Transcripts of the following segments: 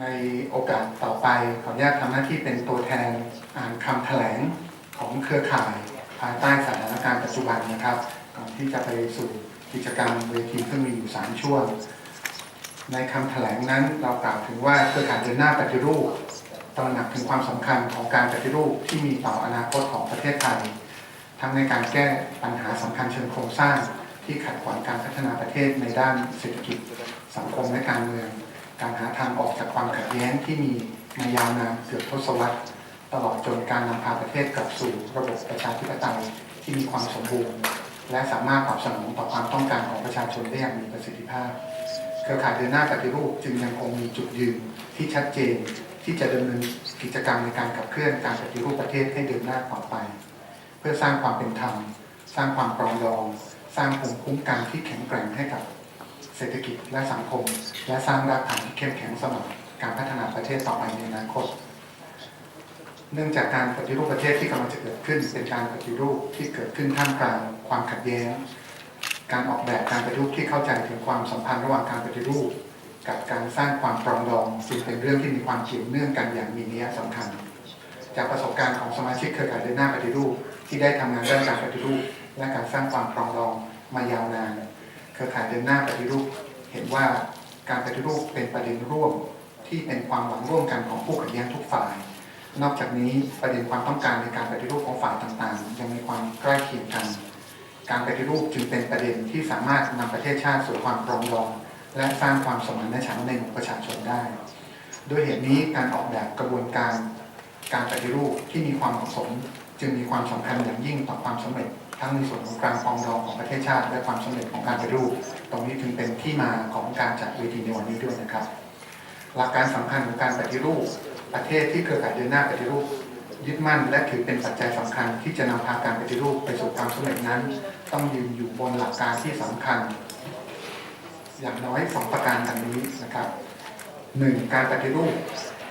ในโอกาสต่อไปขออนุญาตทำหน้าที่เป็นตัวแทนอ่านคำแถลงของเครือข่าย ภายใต้สถานการณ์ปัจจุบันนะครับ ก่อนที่จะไปสู่กิจกรรมเวทีซึ่งมีอยู่ 3 ช่วง ในคำแถลงนั้นเรากล่าวถึงว่าเครือข่ายเดินหน้าปฏิรูปตระหนักถึงความสำคัญของการปฏิรูปที่มีต่ออนาคตของประเทศไทย ทั้งในการแก้ปัญหาสำคัญเชิงโครงสร้างที่ขัดขวางการพัฒนาประเทศในด้านเศรษฐกิจ สังคมและการเมือง การหาทางออกจากความขัดแย้งที่มีมายาวนานเกือบทศวรรษ ตลอดจนการนำพาประเทศกลับสู่ระบบประชาธิปไตยที่มีความสมบูรณ์ และสามารถตอบสนองต่อความต้องการของประชาชนได้อย่างมีประสิทธิภาพ เครือข่ายเดินหน้าปฏิรูปจึงยังคงมีจุดยืนที่ชัดเจนที่จะดำเนินกิจกรรมในการขับเคลื่อนการปฏิรูปประเทศให้เดินหน้าต่อไป เพื่อสร้างความเป็นธรรม สร้างความปรองดอง สร้างภูมิคุ้มกันที่แข็งแกร่งให้กับ เศรษฐกิจและสังคม และสร้างรากฐานที่เข้มแข็งสำหรับการพัฒนาประเทศต่อไปในอนาคต เนื่องจากการปฏิรูปประเทศที่กำลังจะเกิดขึ้น เป็นการปฏิรูปที่เกิดขึ้นท่ามกลางความขัดแย้ง การออกแบบการปฏิรูปที่เข้าใจถึงความสัมพันธ์ระหว่างการปฏิรูป กับการสร้างความปรองดองจึงเป็นเรื่องที่มีความเกี่ยวเนื่องกันอย่างมีนัยสำคัญ จากประสบการณ์ของสมาชิกเครือข่ายเดินหน้าปฏิรูป ที่ได้ทำงานด้านการปฏิรูป และการสร้างความปรองดองมายาวนาน เครือข่ายเดินหน้าปฏิรูป เห็นว่าการปฏิรูปเป็นประเด็นร่วมที่เป็นความหวังร่วมกันของผู้ขัดแย้งทุกฝ่าย นอกจากนี้ประเด็นความต้องการในการปฏิรูปของฝ่ายต่างๆ ยังมีความใกล้เคียงกัน การปฏิรูปจึงเป็นประเด็นที่สามารถนำประเทศชาติสู่ความปรองดอง และสร้างความสมานฉันท์ในหมู่ประชาชนได้ด้วยเหตุนี้การออกแบบกระบวนการการปฏิรูปที่มีความเหมาะสม จึงมีความสำคัญอย่างยิ่งต่อความสำเร็จ ทั้งในส่วนของการปองดองของประเทศชาติ และความสำเร็จของการปฏิรูป ตรงนี้จึงเป็นที่มาของการจัดเวทีในวันนี้ด้วยนะครับ หลักการสำคัญของการปฏิรูป ประเทศที่เครือข่ายเดินหน้าปฏิรูป ยึดมั่น และถือเป็นปัจจัยสำคัญ ที่จะนำพาการปฏิรูปไปสู่ความสำเร็จนั้น ต้องยืนอยู่บนหลักการที่สำคัญ อย่างน้อยสองประการดังนี้นะครับหนึ่งการปฏิรูป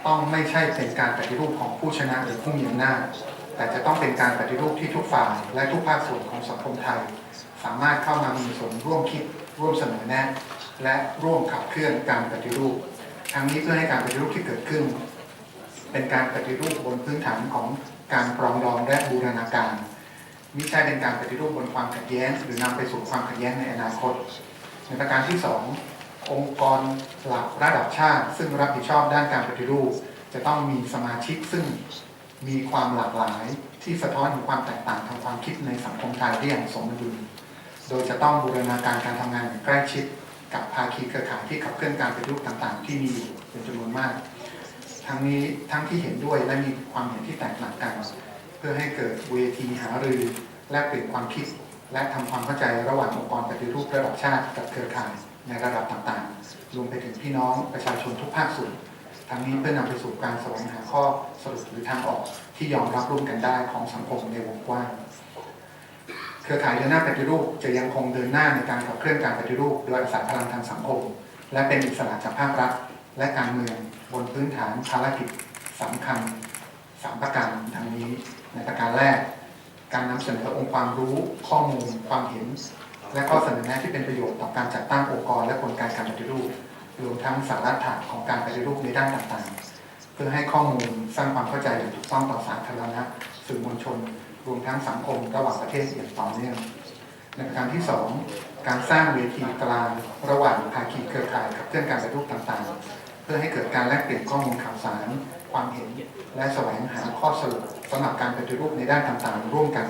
ต้องไม่ใช่เป็นการปฏิรูปของผู้ชนะหรือผู้มีอำนาจ แต่จะต้องเป็นการปฏิรูปที่ทุกฝ่ายและทุกภาคส่วนของสังคมไทย สามารถเข้ามามีส่วนร่วมคิดร่วมเสนอแนะ และร่วมขับเคลื่อนการปฏิรูป ทั้งนี้เพื่อให้การปฏิรูปที่เกิดขึ้น เป็นการปฏิรูปบนพื้นฐานของการปรองดองและบูรณาการมิใช่เป็นการปฏิรูปบนความขัดแย้ง หรือนำไปสู่ความขัดแย้งในอนาคต ในประการที่ 2 องค์กรหลักระดับชาติ ซึ่งรับผิดชอบด้านการปฏิรูป จะต้องมีสมาชิกซึ่ง มีความหลากหลายที่สะท้อนถึงความแตกต่างทางความคิดในสังคมไทยได้อย่างสมดุล โดยจะต้องบูรณาการการทำงานอย่างใกล้ชิด กับภาคีเครือข่ายที่ขับเคลื่อนการปฏิรูปต่างๆ ที่มีอยู่เป็นจำนวนมาก ทั้งนี้ทั้งที่เห็นด้วยและมีความเห็นที่แตกต่างกัน เพื่อให้เกิดเวทีหารือแลกเปลี่ยนความคิด และทำความเข้าใจระหว่างองค์กรปฏิรูประดับชาติกับเครือข่ายในระดับต่างๆ รวมไปถึงพี่น้องประชาชนทุกภาคส่วน ทั้งนี้เพื่อนำไปสู่การแสวงหาข้อสรุปหรือทางออกที่ยอมรับร่วมกันได้ของสังคมในวงกว้างเครือข่ายเดินหน้าปฏิรูปจะยังคงเดินหน้าในการขับเคลื่อนการปฏิรูปโดยอาศัยพลังทางสังคม และเป็นอิสระจากภาครัฐ และการเมืองบนพื้นฐานภารกิจสำคัญสามประการดังนี้ในประการแรก การนำเสนอองค์ความรู้ข้อมูล ความเห็น และข้อเสนอแนะที่เป็นประโยชน์ต่อการจัดตั้งองค์กรและกลไกการปฏิรูป รวมทั้งสาระฐานของการปฏิรูปในด้านต่างๆ เพื่อให้ข้อมูลสร้างความเข้าใจอย่างถูกต้องต่อสาธารณะสื่อมวลชน รวมทั้งสังคมระหว่างประเทศอย่างต่อเนื่องในประการที่ 2 การสร้างเวทีกลางระหว่างภาคีเครือข่ายขับเคลื่อนการปฏิรูปต่างๆ เพื่อให้เกิดการแลกเปลี่ยนข้อมูลข่าวสาร ความเห็น และแสวงหาข้อสรุปสำหรับการปฏิรูปในด้านต่างๆ ร่วมกัน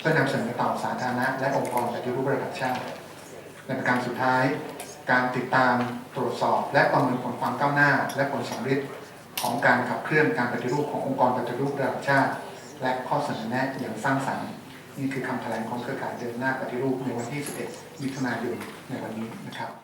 เพื่อนำเสนอต่อสาธารณะและองค์กรปฏิรูประดับชาติในประการสุดท้าย การติดตามตรวจสอบ และประเมินผลความก้าวหน้า และผลสำเร็จของการขับเคลื่อนการปฏิรูปขององค์กรปฏิรูประดับชาติ และข้อเสนอแนะอย่างสร้างสรรค์นี่คือคำแถลงของเครือข่ายเดินหน้าปฏิรูปในวันที่ 11 มิถุนายนในวันนี้นะครับ